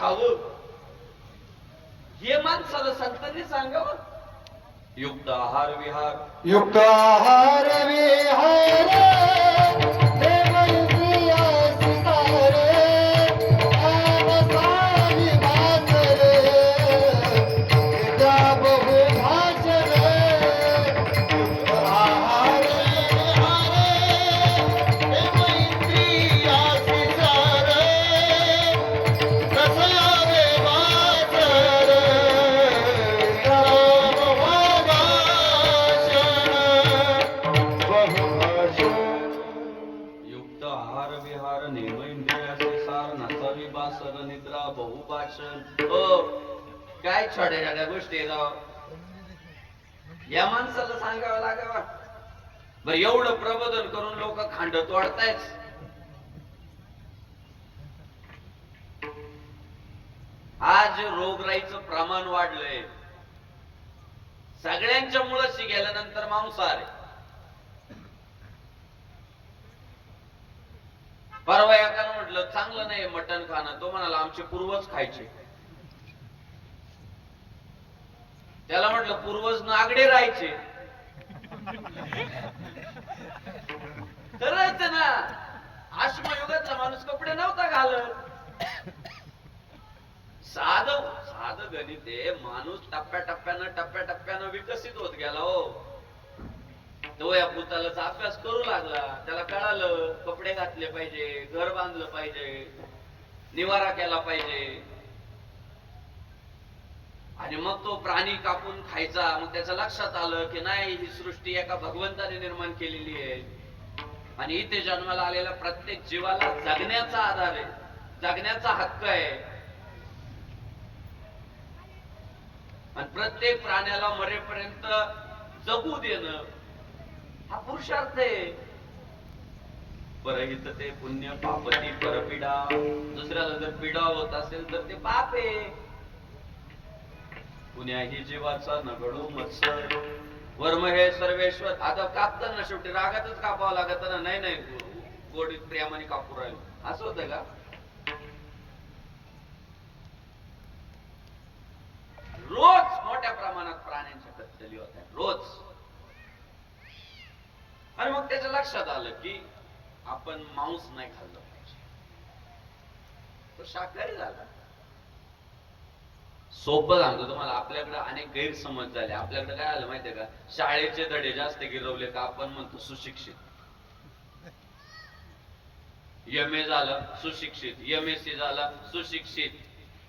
खावं हे माणसाला संतांनी सांगावं. युक्त आहार विहार. युक्त आहार विहार. आहार विहार नेम इंद्रियाचे सार नसावी बासर निद्रा बहुपाचन. हो काय छोट्या छोट्या गोष्टी आहे राव. या माणसाला सांगावं लागावा. बर एवढं प्रबोधन करून लोक खांड तोडतायच आज रोगराईचं प्रमाण वाढलंय. सगळ्यांच्या मुळशी गेल्यानंतर मांसाहार आहे. परवा एकाला म्हटलं चांगलं नाही मटण खाणं. तो म्हणाला आमचे पूर्वज खायचे. त्याला म्हटलं पूर्वज नागडे राहायचे. खरंच ना. आश्मयुगातला माणूस कपडे नव्हता घालत. साध साध गणित आहे. माणूस टप्प्या टप्प्यानं टप्प्या टप्प्यानं विकसित होत गेला हो. या भूतालाचा अभ्यास करू लागला. त्याला कळालं कपडे घातले पाहिजे घर बांधलं पाहिजे निवारा केला पाहिजे. आणि मग तो प्राणी कापून खायचा. मग त्याच्या लक्षात आलं की नाही ही सृष्टी एका भगवंताने निर्माण केलेली आहे. आणि इथे जन्माला आलेल्या प्रत्येक जीवाला जगण्याचा आधार आहे. जगण्याचा हक्क आहे. आणि प्रत्येक प्राण्याला मरेपर्यंत जगू देणं हा पुरुषार्थ आहे. परहित ते पुण्य पापती परपीडा. दुसऱ्याला जर पीडा होत असेल तर ते पाप आहे. पुण्याही जीवाचा नगडू मत्सर. वर्म हे सर्वेश्वर. आता कापताना शेवटी रागातच कापावं लागत ना. नाही नाही गोडी गोडीत प्रेमाने कापू राहिलो. असं होतं का? रोज मोठ्या प्रमाणात प्राण्यांच्या कत्तली होत्या. रोज. आणि मग त्याच्या लक्षात आलं की आपण मांस नाही खाल्लं पाहिजे. तो शाकाहारी झाला. सोपं सांगतो तुम्हाला आपल्याकडे अनेक गैरसमज झाले. आपल्याकडे काय आलं माहितीये का? शाळेचे धडे जास्त गिरवले का आपण म्हणतो सुशिक्षित. एम ए झालं सुशिक्षित. एम एस सी झाला सुशिक्षित.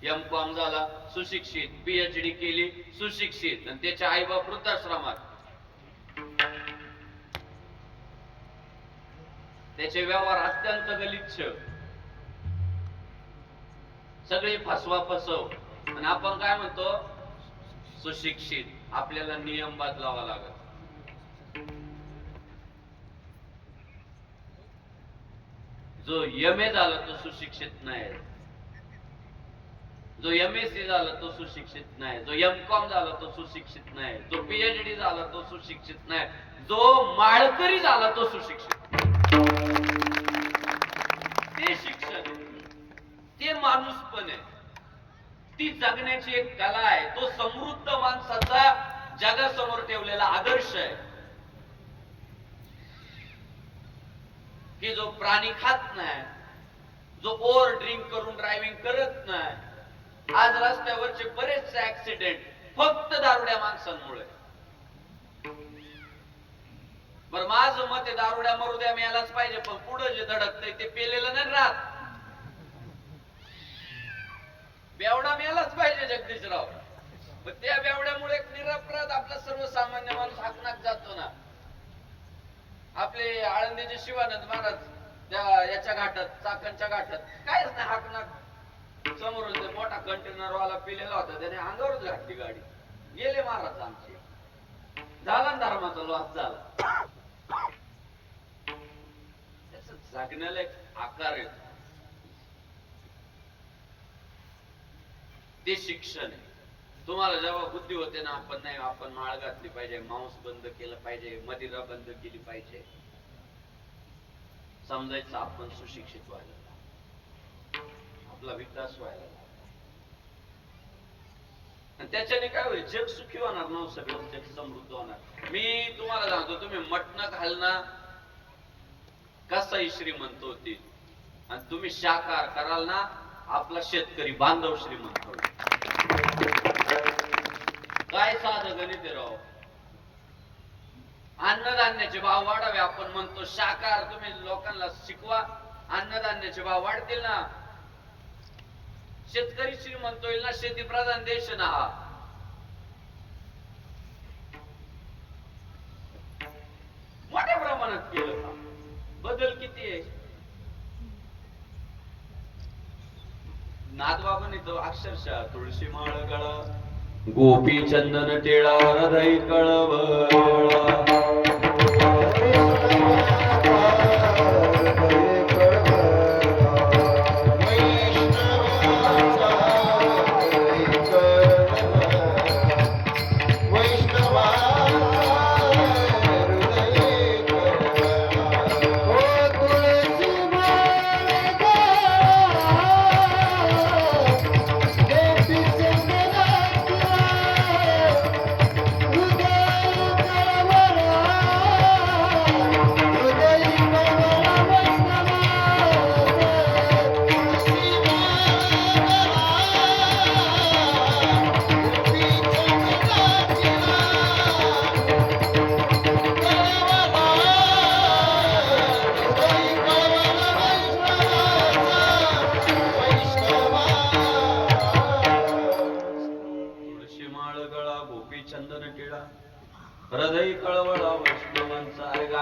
एम कॉम झाला सुशिक्षित. पीएचडी केली सुशिक्षित. आणि त्याच्या आई बाप वृद्धाश्रमात. त्याचे व्यवहार अत्यंत गलिच्छ. सगळी फसवा फसव. आणि आपण काय म्हणतो? सुशिक्षित. आपल्याला नियम बदलावा लागत. जो एम ए झाला तो सुशिक्षित नाही. जो एम एस सी झाला तो सुशिक्षित नाही. जो एम कॉम झाला तो सुशिक्षित नाही. जो पीएचडी झाला तो सुशिक्षित नाही. जो माळकरी झाला तो सुशिक्षित ते शिक्षण ते माणूस पण आहे ती जगण्याची एक कला आहे. तो समृद्ध माणसाचा जगासमोर ठेवलेला आदर्श आहे. की जो प्राणी खात नाही जो ओव्हर ड्रिंक करून ड्रायव्हिंग करत नाही आज रस्त्यावरचे बरेचसे ऍक्सिडेंट फक्त दारुड्या माणसांमुळे. माझं मत आहे दारुड्या मरुद्या मिळालाच पाहिजे पण पुढे जे धडकतंय ते पेलेलं नाही राहत. बेवडा मिळालाच पाहिजे जगदीशराव. पण त्या बेवड्यामुळे निरपराध आपला सर्वसामान्य माणूस हाकनाक जातो ना. आपले आळंदीचे शिवानंद महाराज त्या याच्या घाटात चाकणच्या घाटात कायच नाही हाकनाक समोरून ते मोठा कंटेनर वाला पिलेला होता त्याने अंगावरच घातली गाडी. गेले महाराज आमचे. झाला ना धर्माचा लॉस झाला. त्याच जगण्याला एक आकार येतो. ते शिक्षण आहे. तुम्हाला जेव्हा बुद्धी होते ना आपण नाही आपण माळ घातली पाहिजे मांस बंद केलं पाहिजे मदिरा बंद केली पाहिजे. समजायचं आपण सुशिक्षित व्हायला आपला विकास व्हायला त्याच्याने काय होईल? जग सुखी होणार ना हो सगळं जग समृद्ध होणार. मी तुम्हाला सांगतो तुम्ही मटण घालना कसाही श्रीमंत होती. आणि तुम्ही शाकार कराल ना आपला शेतकरी बांधव श्रीमंत होईल काय साधं गणित राव? अन्नधान्याचे भाव वाढावे आपण म्हणतो शाकार तुम्ही लोकांना शिकवा अन्नधान्याचे भाव वाढतील ना. शेतकरी श्रीमंत होईल ना शेतीप्रधान देश ना हा. मोठ्या प्रमाणात केलं बदल किती आहे? नादबाबाने तो अक्षरशः तुळशी माळ गळ गोपी चंदन टिळा हृदय कळवळा.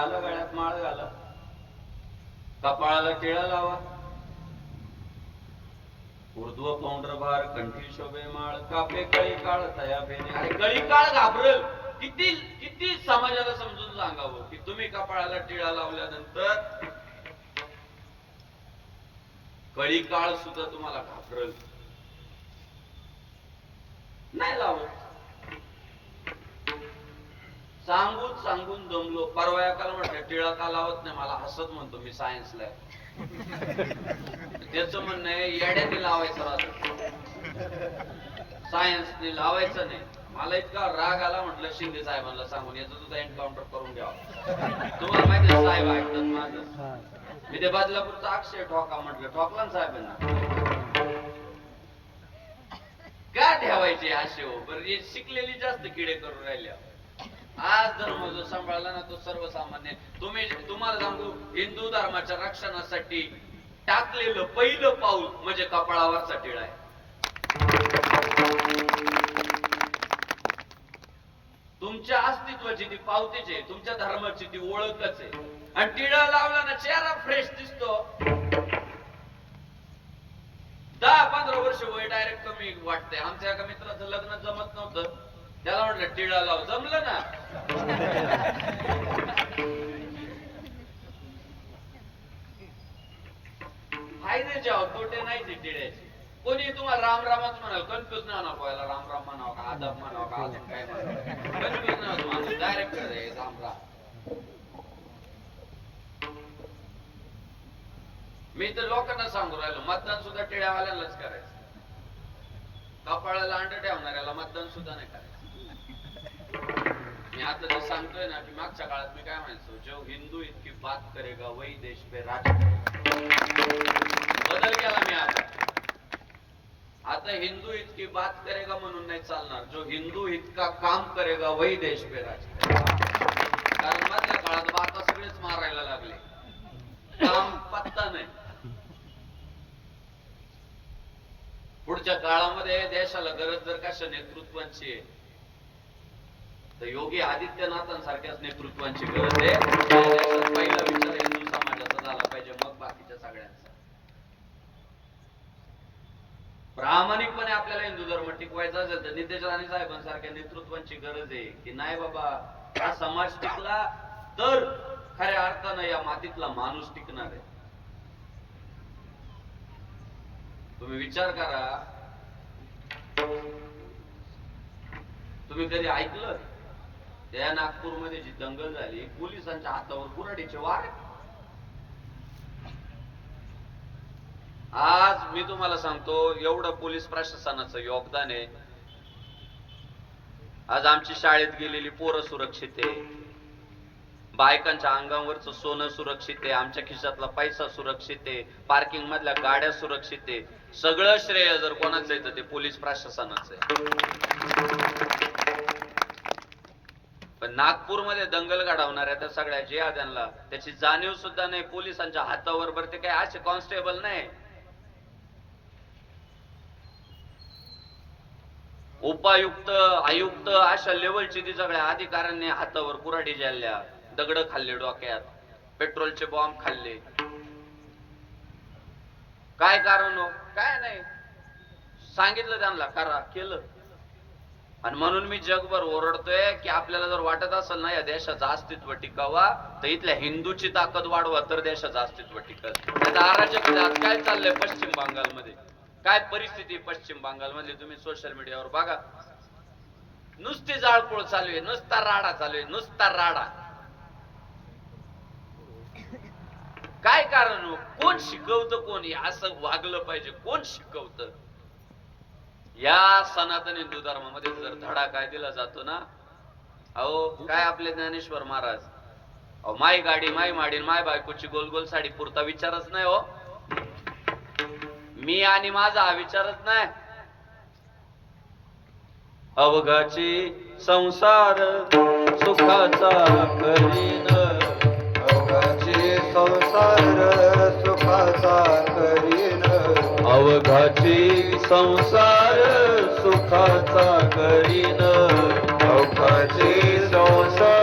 घाला गळ्यात माळ घाला. कपाळाला टिळा लावा. उर्ध्व पाऊंडर भार कंठी शोभे माळ कापे कळी काळ तया भेने कळी काळ घाबरल. किती किती समाजाला समजून सांगावं की तुम्ही कपाळाला टिळा लावल्यानंतर कळी काळ सुद्धा तुम्हाला घाबरल. नाही लावत. सांगून सांगून दमलो परवा एकाला म्हटलं टिळा का लावत नाही मला हसत म्हणतो मी सायन्सला आहे. त्याचं म्हणणं आहे येड्याने लावायचं राहत. सायन्सने लावायचं नाही. मला इतका राग आला म्हटलं शिंदे साहेबांना सांगून याचं तुझा एन्काउंटर करून घ्यावा. तुम्हाला माहिती साहेब ऐकतात माझं. मी ते बदलापूरचा अक्षय ठोका म्हटलं ठोकला ना साहेबांना. का ठेवायचे असे हो? बरं शिकलेली जास्त किडे करून राहिल्या. आज धर्म जो सांभाळला ना तो सर्वसामान्य. तुम्ही तुम्हाला सांगू हिंदू धर्माच्या रक्षणासाठी टाकलेलं पहिलं पाऊल म्हणजे कपाळावरचा टिळा आहे. तुमच्या अस्तित्वाची ती पावतीच आहे तुमच्या धर्माची ती ओळखच आहे. आणि टिळा लावला ना चेहरा फ्रेश दिसतो. दहा पंधरा वर्ष वय डायरेक्ट कमी वाटते आमच्या एका मित्राचं लग्न जमत नव्हतं. त्याला म्हटलं टिळा लाव. जमलं ना? फायद्याचे आहोत तोटे नाही ते टिळ्याचे. कोणी तुम्हाला राम रामच म्हणाल कन्फ्युज ना नको याला राम राम म्हणावं का आदब म्हणावं का अजून काय म्हणावं? कन्फ्युज ना तुम्हाला डायरेक्ट राम राम. मी तर लोकांना सांगू राहिलो मतदान सुद्धा टिळ्यावाल्यांनाच करायचं. कपाळाला अंड ठेवणाऱ्याला मतदान सुद्धा नाही करायचं. आणि आता जे सांगतोय ना की मागच्या काळात मी काय म्हणायचो जो हिंदू इतकी बात करेगा वही देश पे राज बदल केला मी आता. आता हिंदू इतकी बात करेगा म्हणून नाही चालणार. जो हिंदू इतका काम करेगा वही देश पे राज कारण मधल्या काळात बाता सगळेच मारायला लागले. काम पत्ता नाही. पुढच्या काळामध्ये देशाला गरज जर कशा नेतृत्वांची आहे तर योगी आदित्यनाथांसारख्याच नेतृत्वांची गरज आहे. पहिला विचार हिंदू समाजाचा झाला पाहिजे मग बाकीच्या सगळ्यांचा. प्रामाणिकपणे आपल्याला हिंदू धर्म टिकवायचा असेल तर नितेश राणे साहेबांसारख्या नेतृत्वांची गरज आहे की नाही बाबा हा समाज टिकला तर खऱ्या अर्थानं या मातीतला माणूस टिकणार आहे. तुम्ही विचार करा. तुम्ही कधी ऐकलं? त्या नागपूरमध्ये जी दंगल झाली पोलिसांच्या हातावर गुराडीचे वार. आज मी तुम्हाला सांगतो एवढं पोलीस प्रशासनाचं योगदान आहे. आज आमची शाळेत गेलेली पोरं सुरक्षित आहे. बायकांच्या अंगावरचं सोनं सुरक्षित आहे. आमच्या खिशातला पैसा सुरक्षित आहे. पार्किंग मधल्या गाड्या सुरक्षित आहे. सगळं श्रेय जर कोणाचं आहे तर ते पोलीस प्रशासनाचं आहे. पण नागपूरमध्ये दंगल घडवणाऱ्या त्या सगळ्या जिहाद्यांना त्याची जाणीव सुद्धा नाही पोलिसांच्या हातावर बरं ते काय असे कॉन्स्टेबल नाही. उपायुक्त आयुक्त अशा लेवलची ती सगळ्या अधिकाऱ्यांनी हातावर कुऱ्हाडी जाळल्या दगड खाल्ले डोक्यात पेट्रोलचे बॉम्ब खाल्ले. काय कारण हो? काय नाही. सांगितलं त्यांना करा केलं. आणि म्हणून मी जगभर ओरडतोय की आपल्याला जर वाटत असेल ना या देशाचं अस्तित्व टिकावा तर इथल्या हिंदूची ताकद वाढवा तर देशाचं अस्तित्व टिकल. अराजक आज काय चाललंय पश्चिम बंगालमध्ये? काय परिस्थिती पश्चिम बंगालमधली? तुम्ही सोशल मीडियावर बघा. नुसती जाळपोळ चालू आहे नुसता राडा चालू आहे नुसता राडा. काय कारण हो? कोण शिकवतं कोण? असं वागलं पाहिजे. कोण शिकवतं? या सनातन हिंदू धर्मामध्ये जर धडा काय दिला जातो ना अहो काय आपले ज्ञानेश्वर महाराज? अहो माय गाडी माय माडी माय बायकोची गोल गोल साडी पुरता विचारच नाही हो. मी आणि माझा हा विचारच नाही. अवघाची संसार सुखाचा करीन. अवघाची संसार सुखाचा करीन. अवघाती संसार सुखाचा करीन. अवघाती संसार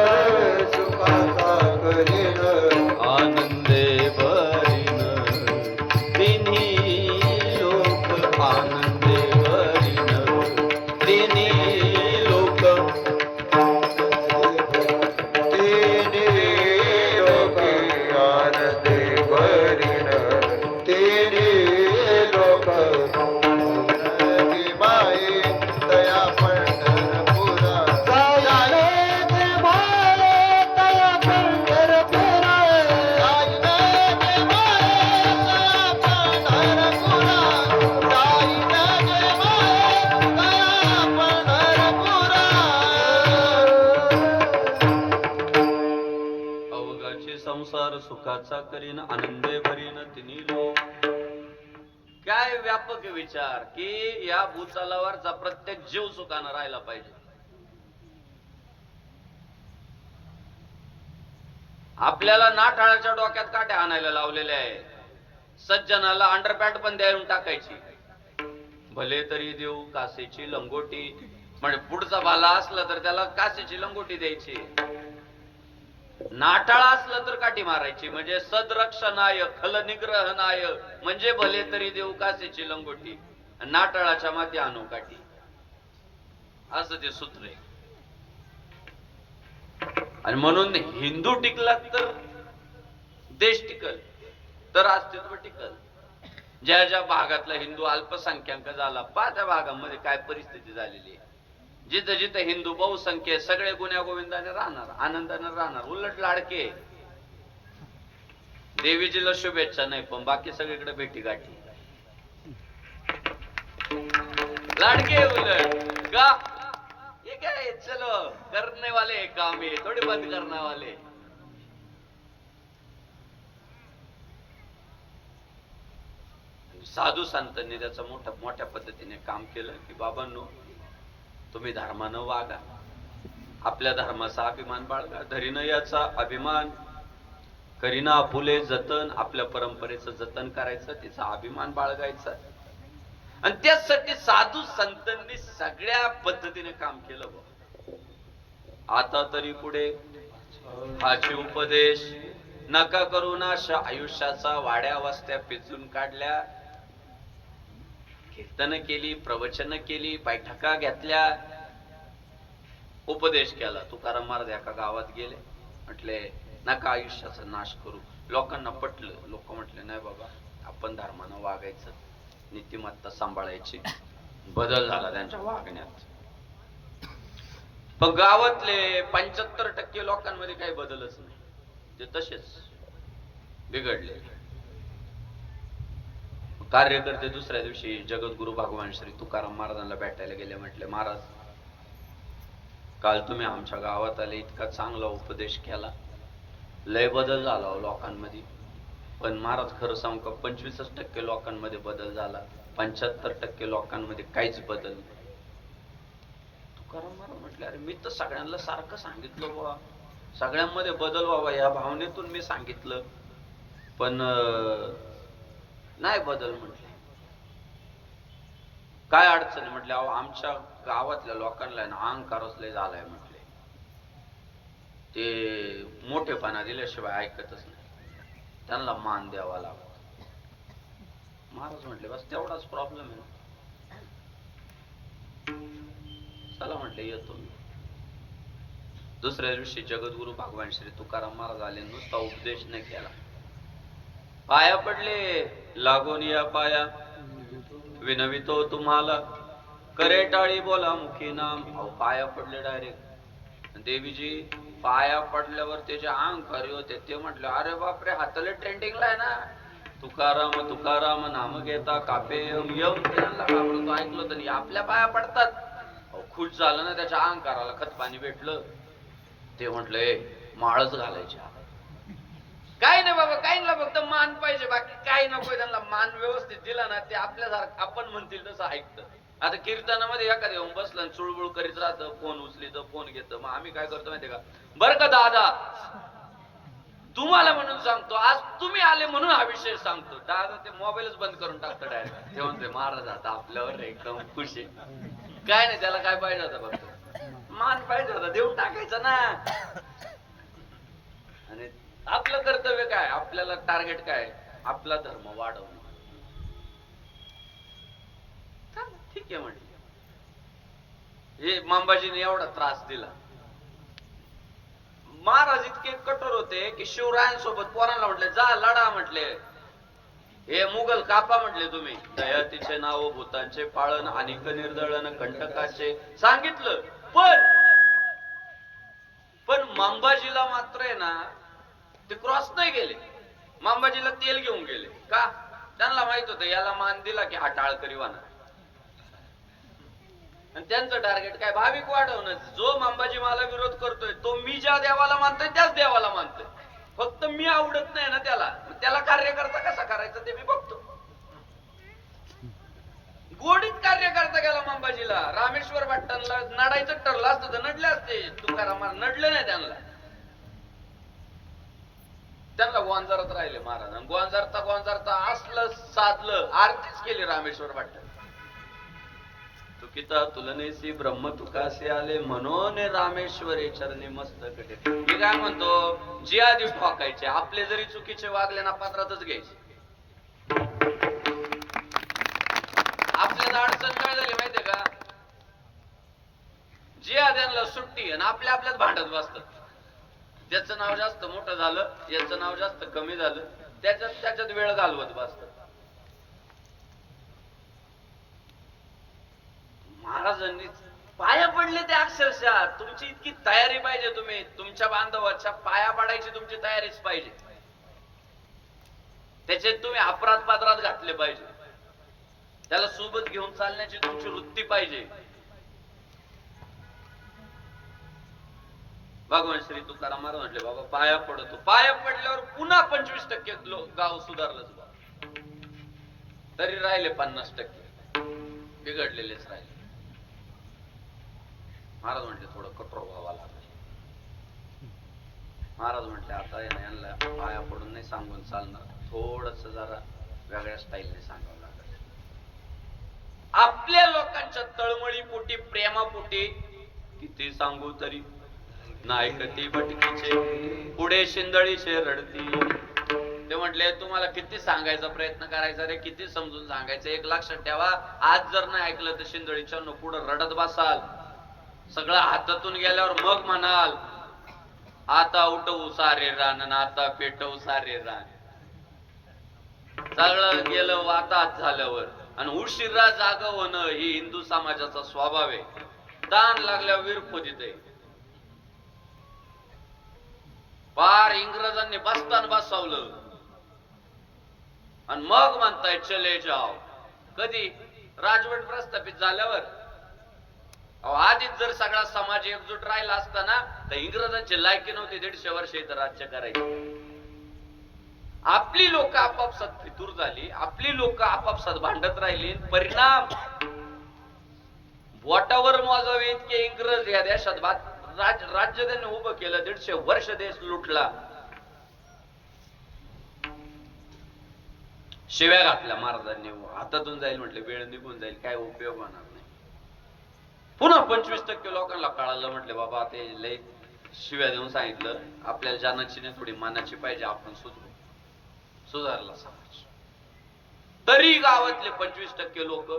चर्चा करीन आनंदे भरीन तिन्ही लोक. काय व्यापक विचार की या भूचालावरचा प्रत्येक जीव सुखानं राहायला पाहिजे. आपल्याला नाठाळाच्या डोक्यात काट्या आणायला लावलेल्या आहे. सज्जनाला अंडरपॅन्ट पण देऊन टाकायची. भले तरी देऊ कासेची लंगोटी. म्हणजे पुढचा भाला असला तर त्याला कासेची लंगोटी द्यायची. नाटाळा असलं तर काठी मारायची म्हणजे सदरक्षणाय खलनिग्रहणाय म्हणजे भले तरी देऊ कासेची लंगोटी नाटाळाच्या माती आणू काठी. असं ते सूत्र आहे. आणि म्हणून हिंदू टिकला तर देश टिकल तर अस्तित्व टिकल. ज्या ज्या भागातला हिंदू अल्पसंख्याक झाला पा त्या भागामध्ये काय परिस्थिती झालेली आहे? जिथं जिथं हिंदू बहुसंख्य सगळे गुन्ह्या गोविंदाने राहणार आनंदाने राहणार उलट लाडके. देवीजीला शुभेच्छा नाही पण बाकी सगळीकडे भेटी गाठी लाडके उलट का? ये काय चलो करने वाले काम ये थोड़े बंद करने वाले साधू संतांनी त्याचं मोठ्या मोठ्या पद्धतीने काम केलं की बाबांनो तुम्ही धर्मानं वागा. आपल्या धर्माचा अभिमान बाळगा. धरीनं याचा अभिमान. करीना फुले जतन आपल्या परंपरेचं जतन करायचं तिचा अभिमान बाळगायचा. आणि त्यासाठी साधू संतांनी सगळ्या पद्धतीने काम केलं आता तरी पुढे हाची उपदेश. नका करू ना आयुष्याचा वाड्या वस्त्या पिचून काढल्या. कीर्तन केली प्रवचन केली बैठका घेतल्या उपदेश केला. तुकाराम महाराज एका गावात गेले. म्हटले नका आयुष्याचा नाश करू. लोकांना पटलं. लोक म्हटले नाही बाबा आपण धर्मानं वागायचं. नीतिमत्ता सांभाळायची. बदल झाला त्यांच्या वागण्यात. पण गावातले पंच्याहत्तर टक्के लोकांमध्ये काही बदलच नाही. ते तसेच बिघडले. कार्यकर्ते दुसऱ्या दिवशी जगद्गुरु भगवान श्री तुकाराम महाराजांना भेटायला गेले म्हटले महाराज काल तुम्ही आमच्या गावात आले इतका चांगला उपदेश केला. लय बदल झाला हो लोकांमध्ये. पण महाराज खरं सांगू का पंचवीसच टक्के लोकांमध्ये बदल झाला. पंच्याहत्तर टक्के लोकांमध्ये काहीच बदल नाही. तुकाराम महाराज म्हटले अरे मी तर सगळ्यांना सारखं सांगितलं बाबा सगळ्यांमध्ये बदल व्हावा या भावनेतून मी सांगितलं. पण नाही बदल म्हटले. काय अडचण म्हटले अहो आमच्या गावातल्या लोकांना अहंकारच लय झालाय म्हटले. ते मोठेपणा दिल्याशिवाय ऐकतच नाही. त्यांना मान द्यावा लागतो. महाराज म्हटले बस तेवढाच प्रॉब्लेम आहे चला म्हटले येतो मी. दुसऱ्या दिवशी जगद्गुरु भगवान श्री तुकाराम महाराज आले नुसता उपदेश नाही केला. पाया पडले. लागून या पाया। विनवितो तुम्हाला। करे टाळी बोला मुखी नाम। अहो पाया पडले डायरेक्ट देवीजी पाया पडल्यावर त्याचे अहंकारी होते ते म्हटले अरे बापरे हाताला ट्रेंडिंगला आहे ना. तुकाराम तुकाराम नाम घेता कापे तो ऐकलो ते तर आपल्या पाया पडतात. खुश झालं ना त्याच्या अहंकाराला खत पाणी भेटलं. ते म्हटलं माळच घालायची काय नाही बाबा काही नाही फक्त मान पाहिजे बाकी काही नको त्यांना. मान व्यवस्थित दिला ना ते आपल्यासारखं आपण म्हणतील तसं ऐकतं. आता कीर्तनामध्ये एखादं येऊन बसलं चुळबुळ करीत राहतं फोन उचलीत फोन घेत. मग आम्ही काय करतो माहितीये का? बरं का दादा? तुम्हाला म्हणून सांगतो आज तुम्ही आले म्हणून हा विषय सांगतो. दादा ते मोबाईलच बंद करून टाकतो डायरेक्ट ते महाराज आता आपल्यावर एकदम खुश आहे. काय नाही त्याला काय पाहिजे होता फक्त? मान पाहिजे होता देऊन टाकायचं ना. आणि आपलं कर्तव्य काय? आपल्याला टार्गेट काय? आपला धर्म वाढवणं. ठीक आहे म्हटलं. हे मांबाजीने एवढा त्रास दिला. महाराज इतके कठोर होते की शिवरायांसोबत पोरांना म्हटले जा लढा म्हटले. हे मुघल कापा म्हटले तुम्ही. दयातीचे नाव भूतांचे पाळण आणि निर्दळण कंटकाचे सांगितलं. पण पण मांबाजीला मात्र आहे ना ते क्रॉस नाही गेले. मांबाजीला तेल घेऊन गेले. का? त्यांना माहीत होतं याला मान दिला की हा टाळकरी वाना. आणि त्यांचं टार्गेट काय? भाविक वाढवणं. जो मांबाजी मला विरोध करतोय तो मी ज्या देवाला मानतोय त्याच देवाला मानतोय. फक्त मी आवडत नाही ना त्याला. त्याला कार्यकर्ता कसा करायचा ते मी बघतो. गोडीत कार्यकर्ता गेला मांबाजीला रामेश्वर भट्टांना नडायचं ठरलं असतं तर नडले असते. तुकारामाला नडले नाही त्यांना. त्यांना गोंजारत राहिले महाराज. गोंजारता गोंजारता असलं साधलं आरतीच केली रामेश्वर भट्ट तुकिता तुलनेसी ब्रह्म तुकासे आले म्हणून रामेश्वरी चरणी मस्त मी काय म्हणतो? जे आधी ठोकायचे आपले जरी चुकीचे वागले ना पात्रातच घ्यायचे. आपल्याला अडचण काय झाली माहितीये का? जे आद्यांना सुट्टी आणि आपल्या आपल्याच भांडत बसतात. त्याचं नाव जास्त मोठं झालं याचं नाव जास्त कमी झालं त्याच्यात त्याच्यात वेळ घालवत बसत महाराजांनी पाया पडले ते अक्षरशः. तुमची इतकी तयारी पाहिजे तुम्ही. तुमच्या बांधवाच्या पाया पडायची तुमची तयारीच पाहिजे. त्याचे तुम्ही अपराध पात्रात घातले पाहिजे. त्याला सोबत घेऊन चालण्याची तुमची वृत्ती पाहिजे. भगवान श्री तुकाराम महाराज म्हटले बाबा पाया पडतो. पाया पडल्यावर पुन्हा पंचवीस टक्के गाव सुधारलंच बाबा तरी राहिले पन्नास टक्के. बिघडलेलेच राहिले. महाराज म्हटले थोडं कठोर व्हावा लागले. महाराज म्हटले आता यांना पाया पडून नाही सांगून चालणार. थोडस जरा वेगळ्या स्टाईलने सांगावं लागेल. आपल्या लोकांच्या तळमळी पोटी प्रेमापोटी किती सांगू तरी नायकती भटकीचे पुढे शिंदळीचे रडती. ते म्हटले तुम्हाला किती सांगायचा प्रयत्न करायचा रे? किती समजून सांगायचं? एक लक्षात ठेवा. आज जर नाही ऐकलं तर शिंदळीच्या पुढं रडत बसाल. सगळं हातातून गेल्यावर मग म्हणाल आता उठवू सारे रान आता पेटवू सारे रान. सगळं गेलं आता झाल्यावर. आणि उशिरा जाग होणं ही हिंदू समाजाचा स्वभाव आहे. ताण लागल्यावर वीर आहे. पार इंग्रजांनी बसतान बसवलं. आणि मग म्हणताय चले जाव कधी? राजवट प्रस्थापित झाल्यावर. अहो, आधीच जर सगळा समाज एकजूट राहिला असता ना तर इंग्रजांची लायकी नव्हती दीडशे वर्ष इथं राज्य करायचे. आपली लोक आपापसात फितूर झाली आपली लोक आपापसात भांडत राहिली परिणाम. बोटावर मोजावे इतके इंग्रज या देशात बात- राज राज्य त्यांनी उभं केलं दीडशे वर्ष देश लुटला. शिव्या घातल्या महाराजांनी. हातातून जाईल म्हटलं वेळ निघून जाईल काय उपयोग होणार नाही. पुन्हा पंचवीस टक्के लोकांना कळालं म्हटले बाबा ते लय शिव्या देऊन सांगितलं. आपल्याला जानाची नाही थोडी मानाची पाहिजे आपण सुधरू. सुधारला समाज. तरी गावातले पंचवीस टक्के लोक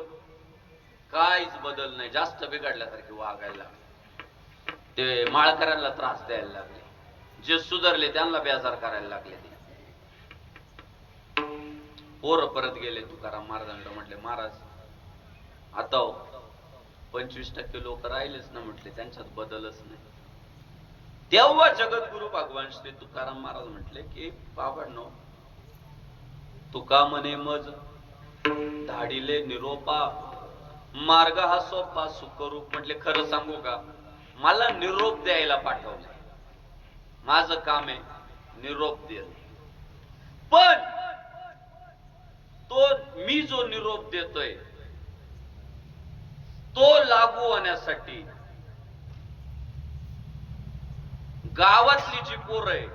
काहीच बदल नाही. जास्त बिघडल्यासारखे वागायला लागले. ते माळकऱ्यांना त्रास द्यायला लागले. जे सुधारले त्यांना बेजार करायला लागले ते. पोर परत गेले तुकाराम महाराजांकडे म्हटले महाराज आता हो, पंचवीस टक्के लोक राहिलेच ना म्हटले त्यांच्यात बदलच नाही. तेव्हा जगद्गुरु भगवान श्री तुकाराम महाराज म्हटले की बाबांनो तुका म्हणे मज धाडिले निरोपा मार्ग हा सोपा सुखरूप म्हटले खरं सांगू का? मला निरोप द्यायला पाठवलंय. माझं काम आहे निरोप देणं. पण तो मी जो निरोप देतोय तो लागू होण्यासाठी गावातली जी पोरं आहे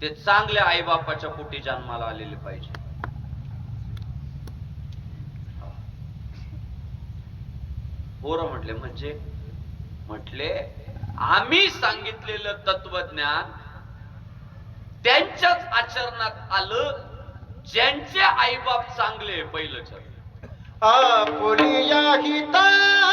ते चांगल्या आईबापाच्या पोटी जन्माला आलेले पाहिजे. पोरं म्हटले म्हणजे म्हटले आम्ही सांगितलेलं तत्वज्ञान त्यांच्याच आचरणात आलं ज्यांचे आईबाप चांगले पहिलं चरण.